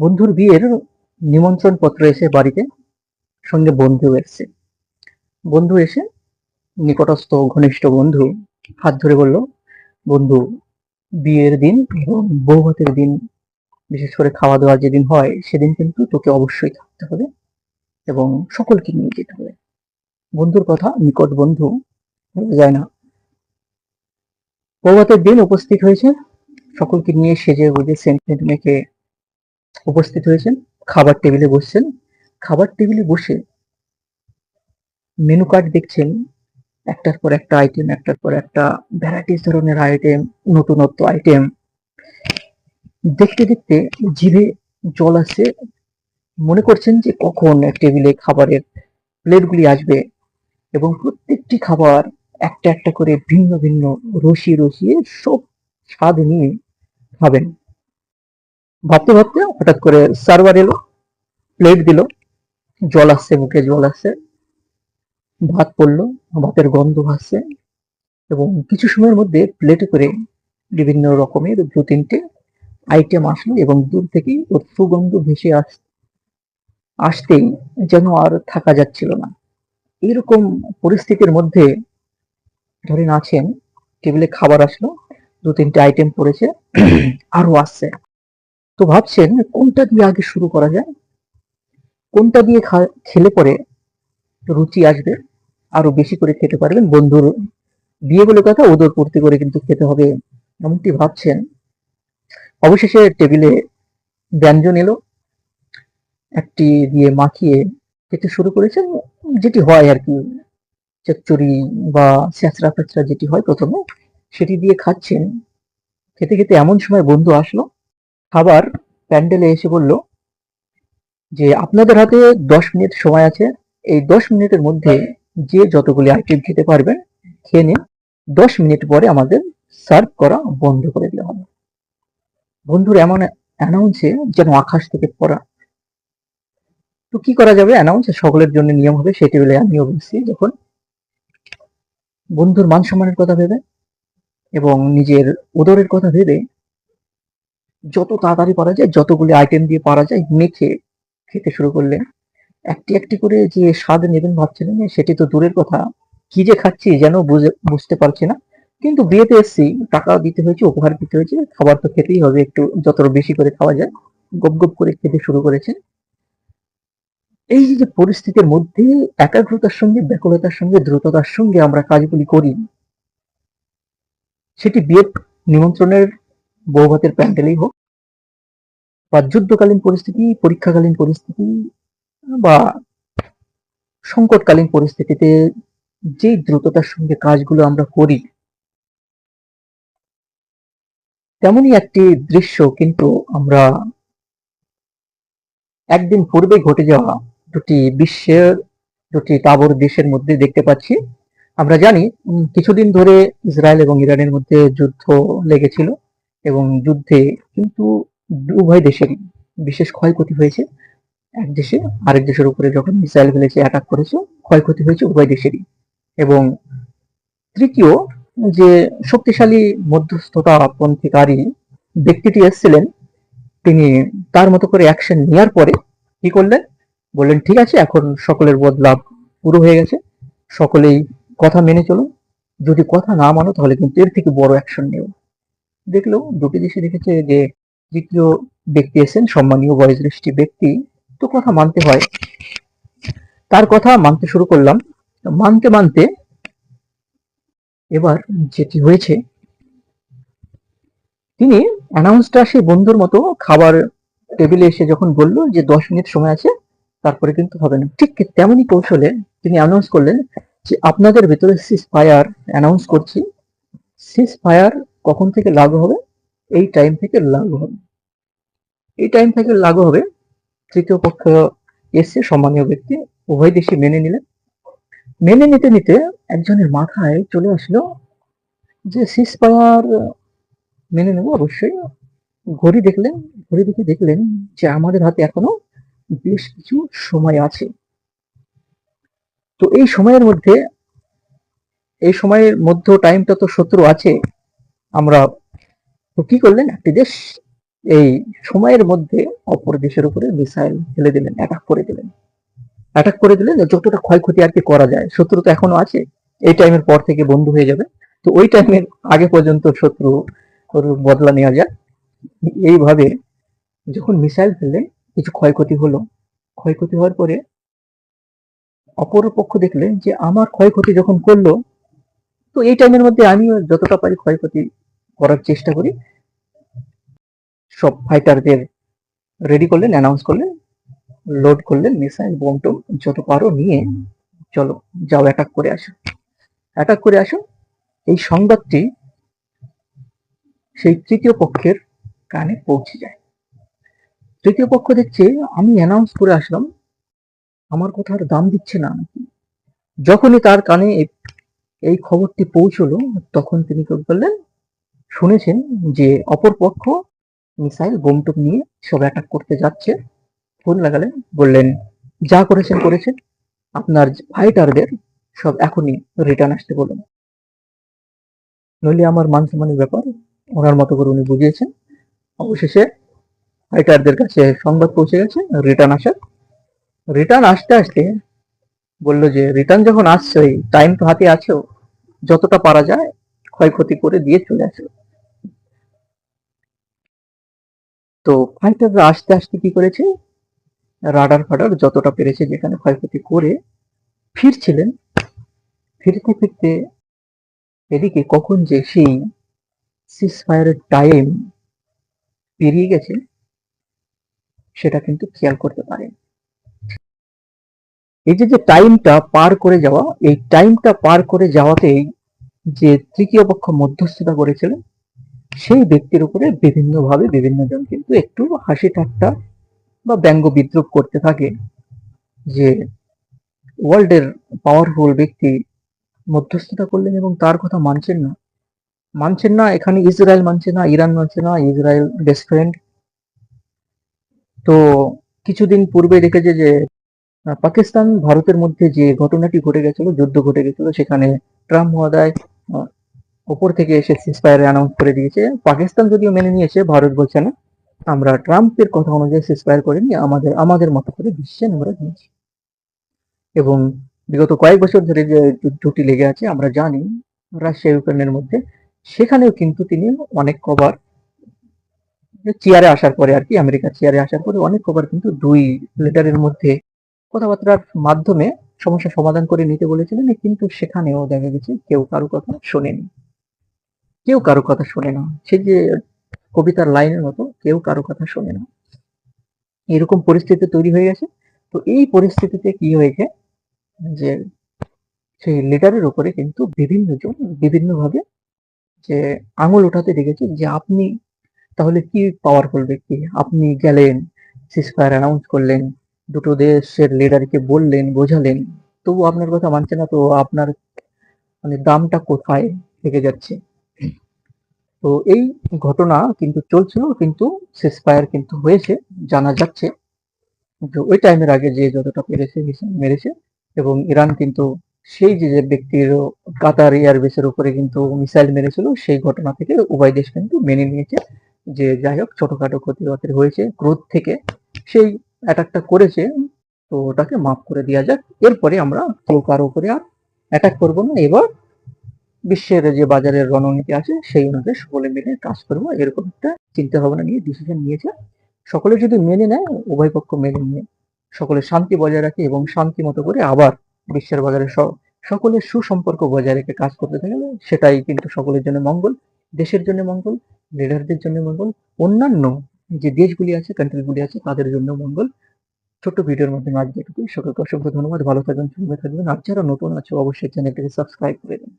বন্ধুর বিয়ের নিমন্ত্রণ পত্র এসে বাড়িতে সঙ্গে বন্ধু এসছে। বন্ধু এসে নিকটস্থ ঘনিষ্ঠ বন্ধু হাত ধরে বলল, বন্ধু, বিয়ের দিন এবং বৌভাতের দিন, বিশেষ করে খাওয়া দাওয়া যেদিন হয়, সেদিন কিন্তু তোকে অবশ্যই থাকতে হবে এবং সকলকে নিয়ে যেতে হবে। বন্ধুর কথা নিকট বন্ধু যায় না। বৌভাতের দিন উপস্থিত হয়েছে। সকলকে নিয়ে সেজে গুজে সেন্ট মেখে উপস্থিত হয়েছেন, খাবার টেবিলে বসছেন। খাবার টেবিলে বসে মেনু কার্ড দেখছেন। একটার পর একটা আইটেম একটার পর একটা ভ্যারাইটিস ধরনের আইটেম নতুনত্ব আইটেম দেখতে দেখতে জিভে জল আসছে। মনে করছেন যে কখন টেবিলে খাবারের প্লেটগুলি আসবে এবং প্রত্যেকটি খাবার একটা একটা করে ভিন্ন ভিন্ন রসিয়ে রসিয়ে সব স্বাদ নিয়ে খাবেন। ভাবতে ভাবতে হঠাৎ করে সার্ভার এলো প্লেট দিল, জল আসছে, মুখে জল আসছে, ভাত পড়ল, ভাতের গন্ধ আসছে এবং কিছু সময়ের মধ্যে প্লেটে করে বিভিন্ন রকমের দু তিনটে আইটেম আসলো এবং দূর থেকেই ওর সুগন্ধ ভেসে আস, আসতেই যেন আর থাকা যাচ্ছিল না। এরকম পরিস্থিতির মধ্যে ধরেন আছেন টেবিলে খাবার আসলো, দু তিনটে আইটেম পড়েছে, আরও আসছে। তো ভাবছেন কোনটা দিয়ে আগে শুরু করা যায়? কোনটা দিয়ে খেলে পরে রুচি আসবে? আরও বেশি করে খেতে পারবেন বন্ধুর বিয়ে বলে কথা, ওদের পূর্তি করে কিন্তু খেতে হবে এমনটি ভাবছেন। অবশেষে টেবিলে ব্যঞ্জন এলো, একটি দিয়ে মাখিয়ে খেতে শুরু করেছেন, যেটি হয় আর কি, চচ্চড়ি বা স্যাঁচড়া ফ্যাচড়া যেটি হয় প্রথমে, সেটি দিয়ে খাচ্ছেন। খেতে খেতে এমন সময় বন্ধু আসলো খাবার প্যান্ডেলে এসে বলল যে, আপনাদের হাতে দশ মিনিট সময় আছে। এই দশ মিনিটের মধ্যে যে যতগুলি আইটেম খেতে পারবেন, খেয়ে নিন। দশ মিনিট পরে আমাদের সার্ভ করা বন্ধ করে দিলে হবে। বন্ধুর এমন অ্যানাউন্সে যেন আকাশ থেকে পড়া। তো কি করা যাবে? অ্যানাউন্সে সকলের জন্য নিয়ম হবে, সেই টেবিলে আমিও বলছি যখন বন্ধুর মান সম্মানের কথা ভেবে এবং নিজের উদরের কথা ভেবে যত তাড়াতাড়ি পারা যায়, যতগুলি আইটেম দিয়ে পারা যায়, মেখে খেতে শুরু করলেন। একটি একটি করে যে স্বাদ নেবেন ভাবছিলেন, সেটি তো দূরের কথা। কি যে খাচ্ছি যেন বুঝে, বুঝতে পারছি না। কিন্তু বিয়েতে এসেছি, টাকা দিতে হয়েছে, উপহার দিতে হয়েছে, খাবার তো খেতেই হবে, একটু যতটা বেশি করে খাওয়া যায়, গপ গপ করে খেতে শুরু করেছে এই যে পরিস্থিতির মধ্যে একাগ্রতার সঙ্গে, ব্যাকুলতার সঙ্গে, দ্রুততার সঙ্গে আমরা কাজগুলি করি, সেটি বিয়ে নিমন্ত্রণের বৌভাতের প্যান্ডেলেই হোক, বা যুদ্ধকালীন পরিস্থিতি, পরীক্ষাকালীন পরিস্থিতি, বা সংকটকালীন পরিস্থিতিতে যে দ্রুততার সঙ্গে কাজগুলো আমরা করি, তেমনই একটি দৃশ্য কিন্তু আমরা একদিন পূর্বে ঘটে যাওয়া দুটি বিশ্বের, দুটি তাবর দেশের মধ্যে দেখতে পাচ্ছি। আমরা জানি কিছুদিন ধরে ইসরায়েল এবং ইরানের মধ্যে যুদ্ধ লেগেছিল। এবং যুদ্ধে কিন্তু উভয় দেশেরই বিশেষ ক্ষয়ক্ষতি হয়েছে। এক দেশে আরেক দেশের উপরে যখন মিসাইল ফেলেছে অ্যাটাক করেছে, ক্ষয়ক্ষতি হয়েছে উভয় দেশেরই। এবং তৃতীয়, যে শক্তিশালী মধ্যস্থতাপন্থীকারী ব্যক্তিটি এসেছিলেন তিনি তার মতো করে অ্যাকশন নেওয়ার পরে কি করলেন? বললেন, ঠিক আছে, এখন সকলের বদলাভ পুরো হয়ে গেছে। সকলেই কথা মেনে চলুন। যদি কথা না মানো, তাহলে কিন্তু এর থেকে বড় অ্যাকশন নেব দেখল দুটি দেশে দেখেছে যে তৃতীয় ব্যক্তি এসেছেন, সম্মানীয় বয়োজ্যেষ্ঠ ব্যক্তি। তো কথা মানতে হয়। তার কথা মানতে শুরু করলাম। মানতে মানতে এবার যেটি হয়েছে, তিনি অ্যানাউন্সটা সেই বন্ধুর মতো খাবার টেবিলে এসে যখন বলল যে দশ মিনিট সময় আছে, তারপরে কিন্তু হবে না। ঠিক তেমনই কৌশলে তিনি অ্যানাউন্স করলেন যে আপনাদের ভেতরে সিস ফায়ার অ্যানাউন্স করছি। সিস ফায়ার কখন থেকে লাগু হবে? এই টাইম থেকে লাগু হবে। এই টাইম থেকে লাগু হবে, তৃতীয় পক্ষ এসে সম্মানীয় ব্যক্তি উভয় দেশে মেনে নিলেন। মেনে নিতে নিতে একজনের মাথায় চলে আসলো যে সিস পাওয়ার মেনে নেব অবশ্যই। ঘড়ি দেখলেন, ঘড়ি দেখে দেখলেন যে আমাদের হাতে এখনও বেশ কিছু সময় আছে। তো এই সময়ের মধ্যে, এই সময়ের মধ্যে টাইমটা তো শত্রু আছে। আমরা কি করলেন? একটি দেশ এই সময়ের মধ্যে অপর দেশের উপরে মিসাইল ফেলে দিলেন অ্যাটাক করে দিলেন। অ্যাটাক করে দিলেন, যতটা ক্ষয়ক্ষতি আর কি করা যায়, শত্রু তো এখনও আছে, এই টাইমের পর থেকে বন্ধু হয়ে যাবে। তো ওই টাইমের আগে পর্যন্ত শত্রু বদলা নেওয়া যায় এইভাবে যখন মিসাইল ফেললেন, কিছু ক্ষয়ক্ষতি হলো। ক্ষয়ক্ষতি হওয়ার পরে অপর পক্ষ দেখলেন যে, আমার ক্ষয়ক্ষতি যখন করল, তো এই টাইমের মধ্যে আমিও যতটা পারি ক্ষয়ক্ষতি করার চেষ্টা করি। সব ফাইটারদের রেডি করলেন অ্যানাউন্স করলেন লোড করলেন মিসাইল বোম টোম, যত পারো নিয়ে চলো, যাও অ্যাটাক করে আসো। অ্যাটাক করে আসো। এই সংবাদটি সেই তৃতীয় পক্ষের কানে পৌঁছে যায়। তৃতীয় পক্ষ দেখছে, আমি অ্যানাউন্স করে আসলাম, আমার কথার দাম দিচ্ছে না। যখনই তার কানে এই- এই খবরটি পৌঁছলো, তখন তিনি কি করলেন? শুনেছেন যে অপর পক্ষ মিসাইল বোমটুম নিয়ে সব অ্যাটাক করতে যাচ্ছে। ফোন লাগালেন, বললেন, যা করেছেন করেছেন। আপনার ফাইটারদের সব এখনই রিটার্ন আসতে বলুন। নইলে আমার মান সম্মানের ব্যাপার, ওনার মতো করে উনি বুঝিয়েছেন। অবশেষে ফাইটারদের কাছে সংবাদ পৌঁছে গেছে রিটার্ন আসার। রিটার্ন আসতে আসতে বলল যে রিটার্ন যখন আসছে টাইম তো হাতে আছেও, যতটা পারা যায় ক্ষয়ক্ষতি করে দিয়ে চলে আসো তো ফাইটাররা আস্তে আস্তে কি করেছে? রাডার ফাডার যতটা পেরেছে যেখানে ক্ষয়ক্ষতি করে ফিরছিলেন। ফিরতে ফিরতে এদিকে কখন যে সেই সিস ফায়ারের টাইম পেরিয়ে গেছে, সেটা কিন্তু খেয়াল করতে পারেন। এই যে যে টাইমটা পার করে যাওয়া, এই টাইমটা পার করে যাওয়াতেই যে তৃতীয় পক্ষ মধ্যস্থতা করেছিলেন সেই ব্যক্তির উপরে বিভিন্নভাবে বিভিন্ন জন কিন্তু একটু হাসি ঠাট্টা বা ব্যঙ্গ বিদ্রুপ করতে থাকে যে ওয়ার্ল্ডের পাওয়ারফুল ব্যক্তি মধ্যস্থতা করলেন এবং তার কথা মানছেন না। মানছেন না, এখানে ইসরায়েল মানছে না, ইরান মানছে না, ইসরায়েল বেস্ট ফ্রেন্ড তো কিছুদিন পূর্বে দেখেছে যে, পাকিস্তান, ভারতের মধ্যে যে ঘটনাটি ঘটে গেছিল, যুদ্ধ ঘটে গেছিল, সেখানে ট্রাম্প মহোদয় ওপর থেকে এসে সিসফায়ার অ্যানাউন্স করে দিয়েছে। পাকিস্তান যদিও মেনে নিয়েছে, ভারত বলছে না। আমরা ট্রাম্পের কথা অনুযায়ী সিসফায়ার করিনি আমাদের আমাদের মতো করে বিশ্বে আমরা নিয়েছি এবং বিগত কয়েক বছর ধরে যে যুদ্ধটি লেগে আছে, আমরা জানি রাশিয়া ইউক্রেনের মধ্যে। সেখানেও কিন্তু তিনি অনেক কবার চেয়ারে আসার পরে আর কি আমেরিকা চেয়ারে আসার পরে অনেক কবার কিন্তু দুই লিডারের মধ্যে কথাবার্তার মাধ্যমে সমস্যা সমাধান করে নিতে বলেছিলেন, কিন্তু সেখানেও দেখা গেছে কেউ কারও কথা শোনেনি। কেউ কারও কথা শোনে না। সে যে কবিতার লাইনের মতো, কেউ কারও কথা শোনে না। এরকম পরিস্থিতি তৈরি হয়ে গেছে। তো এই পরিস্থিতিতে কি হয়েছে যে সেই লিডারের উপরে কিন্তু বিভিন্ন জন বিভিন্নভাবে যে আঙুল উঠাতে দেখেছে যে আপনি তাহলে কি পাওয়ারফুল ব্যক্তি? আপনি গেলেন সিসফায়ার অ্যানাউন্স করলেন দুটো দেশের লিডারকে বললেন, বোঝালেন, তবু আপনার কথা মানছে না তো আপনার মানে দামটা কোথায় থেকে যাচ্ছে? তো এই ঘটনা কিন্তু চলছিল, কিন্তু সিসফায়ার কিন্তু হয়েছে, জানা যাচ্ছে। কিন্তু ওই টাইমের আগে যে যতটা পেরেছে, মেরেছে, এবং ইরান কিন্তু সেই যে যে ব্যক্তির কাতার এয়ারবেসের উপরে কিন্তু মিসাইল মেরেছিল, সেই ঘটনা থেকে উভয় দেশ কিন্তু মেনে নিয়েছে। যে যাই হোক, ছোটখাটো ক্ষতি হয়েছে, ক্রোধ থেকে। সেই অ্যাটাকটা করেছে, তো ওটাকে মাফ করে দেওয়া যাক। এরপরে আমরা কেউ কারও উপরে আর অ্যাটাক করব না। এবার বিশ্বের যে বাজারের রণনীতি আছে, সেই অনুযায়ী সকলে মিলে কাজ করব। এরকম একটা চিন্তা ভাবনা নিয়ে ডিসিশন নিয়েছে। সকলে যদি মেনে নেয়, উভয় পক্ষ মেনে নিয়ে সকলে শান্তি বজায় রাখে এবং শান্তি মতো করে আবার বিশ্বের বাজারে সকলের সুসম্পর্ক বজায় রেখে কাজ করতে থাকলে সেটাই কিন্তু সকলের জন্য মঙ্গল, দেশের জন্য মঙ্গল লিডারদের জন্য মঙ্গল, অন্যান্য যে দেশগুলি আছে কান্ট্রিগুলি আছে, তাদের জন্য মঙ্গল। ছোট্ট ভিডিওর মাধ্যমে আজকে এটুকুই সকলকে অসংখ্য ধন্যবাদ। ভালো থাকবেন সুন্দর থাকবেন। আর যারা নতুন আছে, অবশ্যই চ্যানেলটিকে সাবস্ক্রাইব করে দিন।